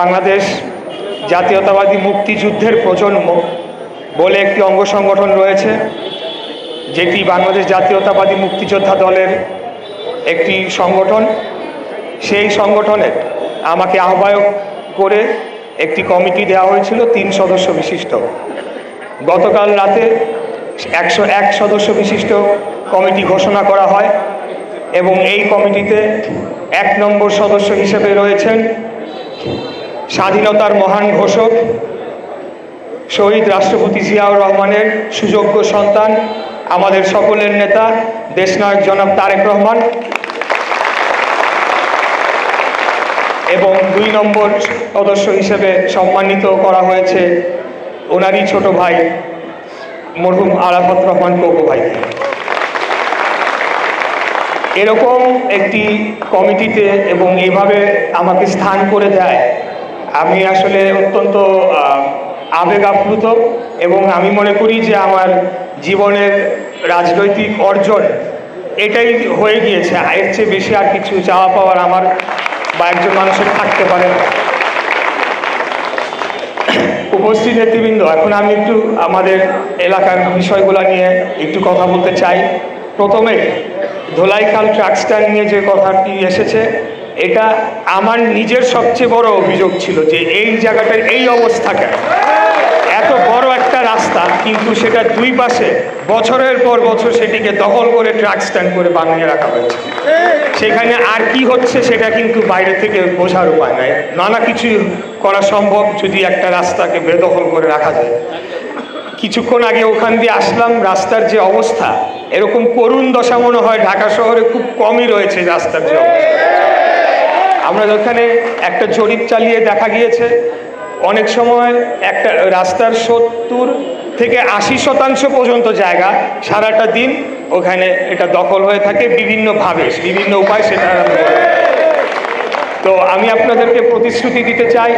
বাংলাদেশ জাতীয়তাবাদী মুক্তিযুদ্ধের প্রজন্ম বলে একটি অঙ্গ সংগঠন রয়েছে, যেটি বাংলাদেশ জাতীয়তাবাদী মুক্তিযোদ্ধা দলের একটি সংগঠন। সেই সংগঠনের আমাকে আহ্বায়ক করে একটি কমিটি দেওয়া হয়েছিল, তিন সদস্য বিশিষ্ট। গতকাল রাতে একশো এক সদস্য বিশিষ্ট কমিটি ঘোষণা করা হয় এবং এই কমিটিতে এক নম্বর সদস্য হিসেবে রয়েছেন স্বাধীনতার মহান ঘোষক, শহীদ রাষ্ট্রপতি জিয়াউর রহমানের সুযোগ্য সন্তান, আমাদের সকলের নেতা, দেশনায়ক জনাব তারেক রহমান। এবং দুই নম্বর সদস্য হিসেবে সম্মানিত করা হয়েছে ওনারই ছোট ভাই, মরহুম আরাফত রহমান কোকো ভাই। এরকম একটি কমিটিতে এবং এভাবে আমাকে স্থান করে দেয় আমি আসলে অত্যন্ত আবেগ আপ্লুত এবং আমি মনে করি যে আমার জীবনের রাজনৈতিক অর্জন এটাই হয়ে গিয়েছে। এর চেয়ে বেশি আর কিছু চাওয়া পাওয়ার আমার বা একজন মানুষের থাকতে পারে উপস্থিত নেতৃবৃন্দ, এখন আমি একটু আমাদের এলাকার বিষয়গুলো নিয়ে একটু কথা বলতে চাই। প্রথমে ধোলাইখাল ট্রাক স্ট্যান্ড নিয়ে যে কথাটি এসেছে এটা আমার নিজের সবচেয়ে বড় অভিযোগ ছিল যে এই জায়গাটার এই অবস্থা কেন? এত বড় একটা রাস্তা, কিন্তু সেটা দুই পাশে বছরের পর বছর সেটিকে দখল করে ট্রাক স্ট্যান্ড করে বানিয়ে রাখা হয়েছে। সেখানে আর কি হচ্ছে সেটা কিন্তু বাইরে থেকে বোঝার উপায় নাই। নানা কিছু করা সম্ভব যদি একটা রাস্তাকে বেদখল করে রাখা যায়। কিছুক্ষণ আগে ওখান দিয়ে আসলাম, রাস্তার যে অবস্থা, এরকম করুণ দশা মনে হয় ঢাকা শহরে খুব কমই রয়েছে রাস্তার যে অবস্থা। আমরা ওখানে একটা জরিপ চালিয়ে দেখা গিয়েছে। অনেক সময় একটা রাস্তার সত্তর থেকে আশি শতাংশ পর্যন্ত জায়গা সারাটা দিন ওখানে এটা দখল হয়ে থাকে বিভিন্নভাবে, বিভিন্ন উপায় সেটা তো আমি আপনাদেরকে প্রতিশ্রুতি দিতে চাই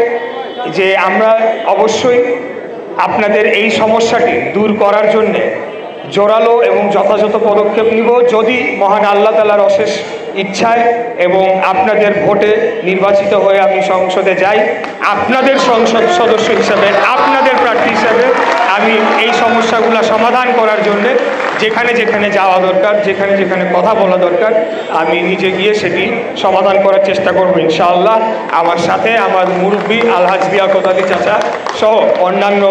যে আমরা অবশ্যই আপনাদের এই সমস্যাটি দূর করার জন্যে জোরালো এবং যথাযথ পদক্ষেপ নিব। যদি মহান আল্লাহ তালার অশেষ ইচ্ছায় এবং আপনাদের ভোটে নির্বাচিত হয়ে আমি সংসদে যাই, আপনাদের সংসদ সদস্য হিসাবে, আপনাদের প্রার্থী হিসাবে আমি এই সমস্যাগুলো সমাধান করার জন্য যেখানে যেখানে যাওয়া দরকার, যেখানে যেখানে কথা বলা দরকার, আমি নিজে গিয়ে সেটি সমাধান করার চেষ্টা করব ইনশাআল্লাহ। আমার সাথে আমার মুরব্বী আলহাজ বিয়াকত আলী চাচা সহ অন্যান্য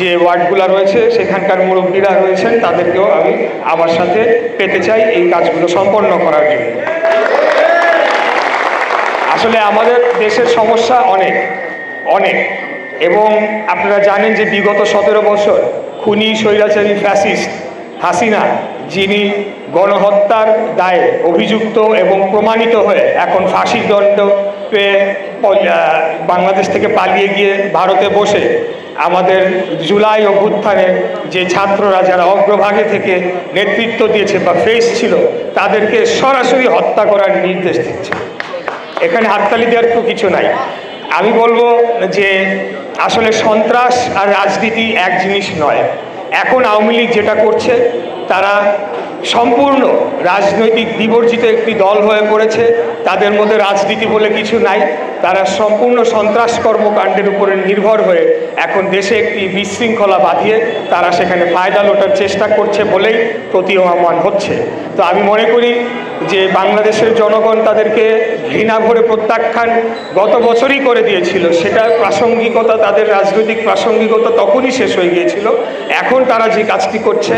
যে ওয়ার্ডগুলো রয়েছে, সেখানকার মুরব্বীরা রয়েছেন, তাদেরকেও আমি আমার সাথে পেতে চাই এই কাজগুলো সম্পন্ন করার জন্য। আসলে আমাদের দেশের সমস্যা অনেক অনেক। এবং আপনারা জানেন যে বিগত সতেরো বছর খুনি স্বৈরাচারী ফ্যাসিস্ট হাসিনা, যিনি গণহত্যার দায়ে অভিযুক্ত এবং প্রমাণিত হয়ে এখন ফাঁসির দণ্ড পেয়ে বাংলাদেশ থেকে পালিয়ে গিয়ে ভারতে বসে আমাদের জুলাই অভ্যুত্থানে যে ছাত্ররা যারা অগ্রভাগে থেকে নেতৃত্ব দিয়েছে বা ফেস ছিল, তাদেরকে সরাসরি হত্যা করার নির্দেশ দিচ্ছে। এখানে হাততালি দেওয়ার তো কিছু নাই। আমি বলব যে আসলে সন্ত্রাস আর রাজনীতি এক জিনিস নয়। এখন আওয়ামী লীগ যেটা করছে, তারা সম্পূর্ণ রাজনৈতিক বিবর্জিত একটি দল হয়ে পড়েছে। তাদের মধ্যে রাজনীতি বলে কিছু নাই। তারা সম্পূর্ণ সন্ত্রাস কর্মকাণ্ডের উপরে নির্ভর হয়ে এখন দেশে একটি বিশৃঙ্খলা বাঁধিয়ে তারা সেখানে ফায়দা লোটার চেষ্টা করছে বলেই প্রতীয়মান হচ্ছে। তো আমি মনে করি যে বাংলাদেশের জনগণ তাদেরকে ঘৃণা ভরে প্রত্যাখ্যান গত বছরই করে দিয়েছিল। সেটার প্রাসঙ্গিকতা, তাদের রাজনৈতিক প্রাসঙ্গিকতা তখনই শেষ হয়ে গিয়েছিল। এখন তারা যে কাজটি করছে,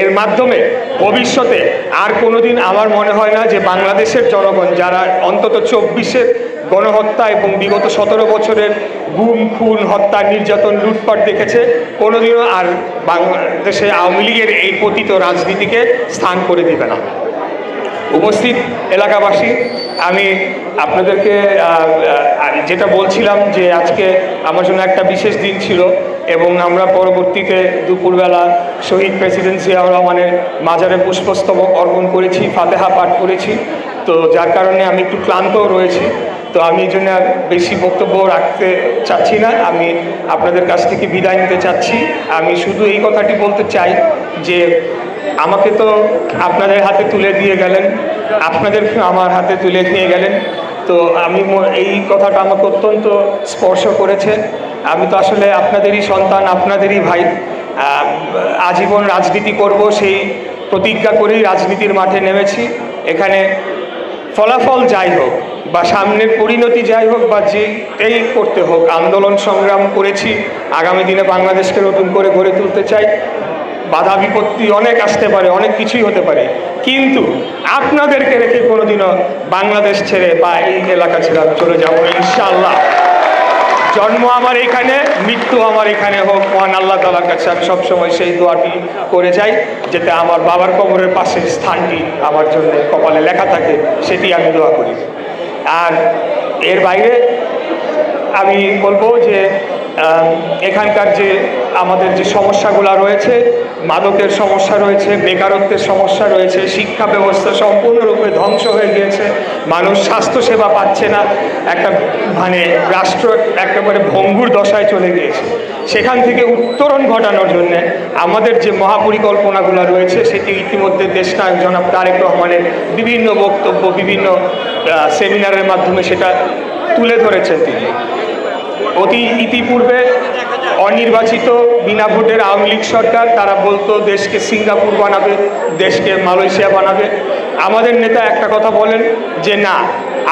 এর মাধ্যমে ভবিষ্যতে আর কোনোদিন আমার মনে হয় না যে বাংলাদেশের জনগণ, যারা অন্তত চব্বিশের গণহত্যা এবং বিগত সতেরো বছরের গুম, খুন, হত্যা, নির্যাতন, লুটপাট দেখেছে, কোনোদিনও আর বাংলাদেশে আওয়ামী লীগের এই পতিত রাজনীতিকে স্থান করে দিবে না। উপস্থিত এলাকাবাসী, আমি আপনাদেরকে যেটা বলছিলাম যে আজকে আমার জন্য একটা বিশেষ দিন ছিল এবং আমরা পরবর্তীতে দুপুরবেলা শহীদ প্রেসিডেন্ট জিয়াউর রহমানের মাজারে পুষ্পস্তবক অর্পণ করেছি, ফাতেহা পাঠ করেছি। তো যার কারণে আমি একটু ক্লান্তও রয়েছি। তো আমি এই জন্য বেশি বক্তব্য রাখতে চাচ্ছি না। আমি আপনাদের কাছ থেকে বিদায় নিতে চাচ্ছি। আমি শুধু এই কথাটি বলতে চাই যে আমাকে তো আপনাদের হাতে তুলে দিয়ে গেলেন আপনাদেরকে আমার হাতে তুলে নিয়ে গেলেন। তো আমি এই কথাটা আমাকে অত্যন্ত স্পর্শ করেছে। আমি তো আসলে আপনাদেরই সন্তান, আপনাদেরই ভাই। আজীবন রাজনীতি করব, সেই প্রতিজ্ঞা করেই রাজনীতির মাঠে নেমেছি। এখানে ফলাফল যাই হোক বা সামনের পরিণতি যাই হোক বা যেটাই করতে হোক আন্দোলন সংগ্রাম করেছি আগামী দিনে বাংলাদেশকে নতুন করে গড়ে তুলতে চাই বাধা বিপত্তি অনেক আসতে পারে অনেক কিছুই হতে পারে। কিন্তু আপনাদেরকে রেখে কোনোদিনও বাংলাদেশ ছেড়ে বা এই এলাকা ছেড়ে চলে যাব না, ইনশাআল্লাহ। জন্ম আমার এখানে মৃত্যু আমার এখানে হোক মহান আল্লাহ তালার কাছে আমি সবসময় সেই দোয়াটি করে যাই যাতে আমার বাবার কবরের পাশের স্থানটি আমার জন্য কপালে লেখা থাকে সেটি আমি দোয়া করি। আর এর বাইরে আমি বলব যে এখানকার যে আমাদের যে সমস্যাগুলো রয়েছে, মাদকের সমস্যা রয়েছে, বেকারত্বের সমস্যা রয়েছে, শিক্ষা ব্যবস্থা সম্পূর্ণরূপে ধ্বংস হয়ে গিয়েছে। মানুষ স্বাস্থ্যসেবা পাচ্ছে না। একটা মানে রাষ্ট্র একেবারে ভঙ্গুর দশায় চলে গিয়েছে। সেখান থেকে উত্তরণ ঘটানোর জন্য আমাদের যে মহাপরিকল্পনাগুলো রয়েছে, সেটি ইতিমধ্যে দেশনায়ক জনাব তারেক রহমানের বিভিন্ন বক্তব্য, বিভিন্ন সেমিনারের মাধ্যমে সেটা তুলে ধরেছেন তিনি। অতি ইতিপূর্বে অনির্বাচিত বিনা ভোটের আওয়ামী লীগ সরকার, তারা বলতো দেশকে সিঙ্গাপুর বানাবে, দেশকে মালয়েশিয়া বানাবে। আমাদের নেতা একটা কথা বলেন যে, না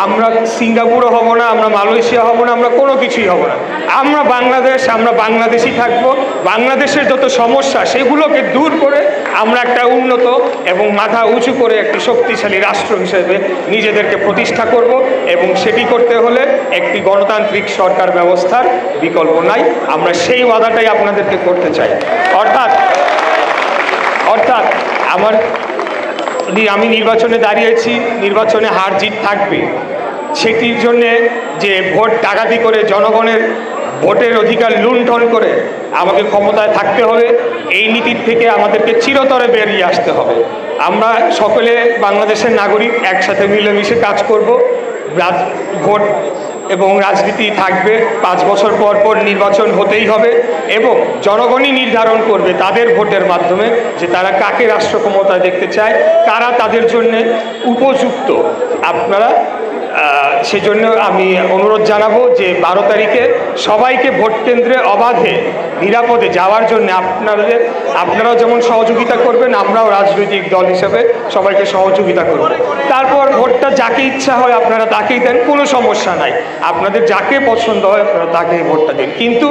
আমরা সিঙ্গাপুরও হব না, আমরা মালয়েশিয়া হব না, আমরা কোনো কিছুই হব না। আমরা বাংলাদেশ, আমরা বাংলাদেশই থাকব। বাংলাদেশের যত সমস্যা, সেগুলোকে দূর করে আমরা একটা উন্নত এবং মাথা উঁচু করে একটি শক্তিশালী রাষ্ট্র হিসেবে নিজেদেরকে প্রতিষ্ঠা করব এবং সেটি করতে হলে একটি গণতান্ত্রিক সরকার ব্যবস্থার বিকল্প নাই। আমরা সেই ওয়াদাটাই আপনাদেরকে করতে চাই। অর্থাৎ অর্থাৎ আমার আমি নির্বাচনে দাঁড়িয়েছি, নির্বাচনে হার জিত থাকবে। সেটির জন্যে যে ভোট ডাকাতি করে জনগণের ভোটের অধিকার লুণ্ঠন করে আমাকে ক্ষমতায় থাকতে হবে, এই নীতির থেকে আমাদেরকে চিরতরে বেরিয়ে আসতে হবে। আমরা সকলে বাংলাদেশের নাগরিক একসাথে মিলেমিশে কাজ করব। ভোট এবং রাজনীতি থাকবে। পাঁচ বছর পর পর নির্বাচন হতেই হবে এবং জনগণই নির্ধারণ করবে তাদের ভোটের মাধ্যমে যে তারা কাকে রাষ্ট্র ক্ষমতায় দেখতে চায়, কারা তাদের জন্য উপযুক্ত। আপনারা সেজন্য আমি অনুরোধ জানাব যে বারো তারিখে সবাইকে ভোট কেন্দ্রে অবাধে, নিরাপদে যাওয়ার জন্য আপনাদের, আপনারাও যেমন সহযোগিতা করবেন, আমরাও রাজনৈতিক দল হিসেবে সবাইকে সহযোগিতা করব। তারপর ভোটটা যাকে ইচ্ছা হয় আপনারা তাকেই দেন, কোনো সমস্যা নাই। আপনাদের যাকে পছন্দ হয়, আপনারা তাকেই ভোটটা দিন। কিন্তু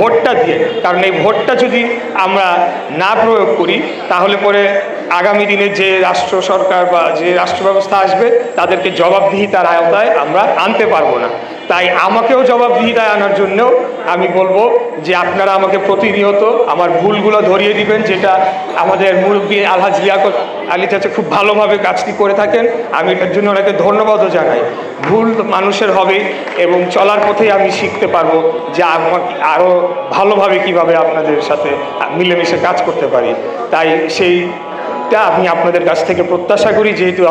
ভোটটা দিয়ে, কারণ এই ভোটটা যদি আমরা না প্রয়োগ করি, তাহলে পরে আগামী দিনে যে রাষ্ট্র সরকার বা যে রাষ্ট্র ব্যবস্থা আসবে, তাদেরকে জবাবদিহিতার আওতায় আমরা আনতে পারব না। তাই আমাকেও জবাবদিহিতায় আনার জন্যও আমি বলব যে আপনারা আমাকে প্রতিনিয়ত আমার ভুলগুলো ধরিয়ে দিবেন, যেটা আমাদের মুরব্বী আলহাজ লিয়াকত আলী চাচা খুব ভালোভাবে কাজটি করে থাকেন। আমি এটার জন্য ওনাকে ধন্যবাদও জানাই। ভুল মানুষের হবে এবং চলার পথেই আমি শিখতে পারব যে আমাকে আরও ভালোভাবে কীভাবে আপনাদের সাথে মিলেমিশে কাজ করতে পারি। তাই সেইটা আমি আপনাদের কাছ থেকে প্রত্যাশা করি যেহেতু